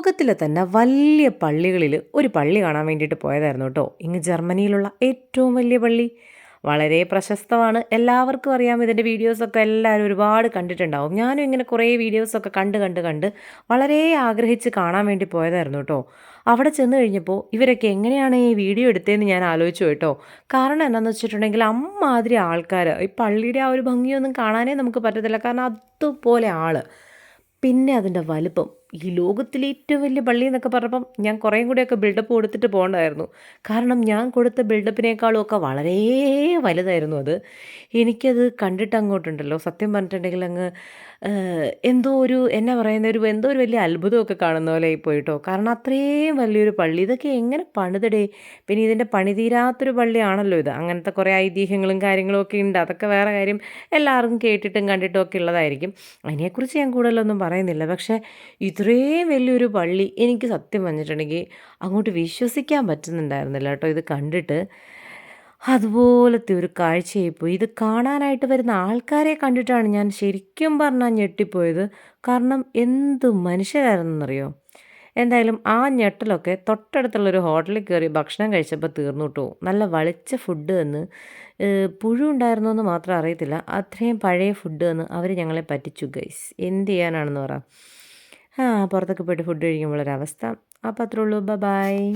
ലോകത്തിലെ തന്നെ വലിയ പള്ളികളിൽ ഒരു പള്ളി കാണാൻ വേണ്ടിയിട്ട് പോയതായിരുന്നു കേട്ടോ. ഇങ്ങ് ജർമ്മനിയിലുള്ള ഏറ്റവും വലിയ പള്ളി. വളരെ പ്രശസ്തമാണ്. എല്ലാവർക്കും അറിയാം ഇതിന്റെ വീഡിയോസൊക്കെ എല്ലാവരും ഒരുപാട് കണ്ടിട്ടുണ്ടാവും. ഞാനും ഇങ്ങനെ കുറേ വീഡിയോസൊക്കെ കണ്ട് കണ്ട് കണ്ട് വളരെ ആഗ്രഹിച്ച് കാണാൻ വേണ്ടി പോയതായിരുന്നു കേട്ടോ. അവിടെ ചെന്ന് കഴിഞ്ഞപ്പോൾ ഇവരൊക്കെ എങ്ങനെയാണ് ഈ വീഡിയോ എടുത്തതെന്ന് ഞാൻ ആലോചിച്ചു കേട്ടോ. കാരണം എന്താണെന്ന് വെച്ചിട്ടുണ്ടെങ്കിൽ അമ്മാതിരി ആൾക്കാർ ഈ പള്ളിയുടെ ആ ഒരു ഭംഗിയൊന്നും കാണാനേ നമുക്ക് പറ്റത്തില്ല. കാരണം അതുപോലെ ആൾ പിന്നെ അതിന്റെ വലുപ്പം. ഈ ലോകത്തിലെ ഏറ്റവും വലിയ പള്ളി എന്നൊക്കെ പറഞ്ഞപ്പം ഞാൻ കുറേയും കൂടെയൊക്കെ ബിൽഡപ്പ് കൊടുത്തിട്ട് പോകണ്ടായിരുന്നു. കാരണം ഞാൻ കൊടുത്ത ബിൽഡപ്പിനേക്കാളും ഒക്കെ വളരെ വലുതായിരുന്നു അത്. എനിക്കത് കണ്ടിട്ട് അങ്ങോട്ടുണ്ടല്ലോ. സത്യം പറഞ്ഞിട്ടുണ്ടെങ്കിൽ അങ്ങ് എന്തോ ഒരു എന്നാ പറയുന്ന ഒരു എന്തോ ഒരു വലിയ അത്ഭുതമൊക്കെ കാണുന്ന പോലെ ആയിപ്പോയിട്ടോ കാരണം അത്രയും വലിയൊരു പള്ളി. ഇതൊക്കെ എങ്ങനെ പണിതടേ? പിന്നെ ഇതിന്റെ പണി തീരാത്തൊരു പള്ളിയാണല്ലോ ഇത്. അങ്ങനത്തെ കുറേ ഐതിഹ്യങ്ങളും കാര്യങ്ങളും ഒക്കെ ഉണ്ട്. അതൊക്കെ വേറെ കാര്യം എല്ലാവർക്കും കേട്ടിട്ടും കണ്ടിട്ടും ഒക്കെ ഉള്ളതായിരിക്കും. അതിനെക്കുറിച്ച് ഞാൻ കൂടുതലൊന്നും പറയുന്നില്ല. പക്ഷേ ഇത്രയും വലിയൊരു പള്ളി എനിക്ക് സത്യം പറഞ്ഞിട്ടുണ്ടെങ്കിൽ അങ്ങോട്ട് വിശ്വസിക്കാൻ പറ്റുന്നുണ്ടായിരുന്നില്ല കേട്ടോ. ഇത് കണ്ടിട്ട് അതുപോലത്തെ ഒരു കാഴ്ചയായിപ്പോയി. ഇത് കാണാനായിട്ട് വരുന്ന ആൾക്കാരെ കണ്ടിട്ടാണ് ഞാൻ ശരിക്കും പറഞ്ഞാൽ ഞെട്ടിപ്പോയത്. കാരണം എന്ത് മനുഷ്യരായിരുന്നെന്നറിയോ എന്തായാലും ആ ഞെട്ടലൊക്കെ തൊട്ടടുത്തുള്ളൊരു ഹോട്ടലിൽ കയറി ഭക്ഷണം കഴിച്ചപ്പോൾ തീർന്നു കേട്ടോ നല്ല വളിച്ച ഫുഡ് എന്ന് പുഴു ഉണ്ടായിരുന്നു എന്ന് മാത്രം അറിയത്തില്ല. അത്രയും പഴയ ഫുഡ് എന്ന് അവർ ഞങ്ങളെ പറ്റിച്ചു ഗൈസ്. എന്ത് ചെയ്യാനാണെന്ന് പറ. ആ പുറത്തൊക്കെ പോയിട്ട് ഫുഡ് കഴിക്കുമ്പോഴൊരവസ്ഥ അപ്പോൾ അത്രേ ഉള്ളൂ. ബൈ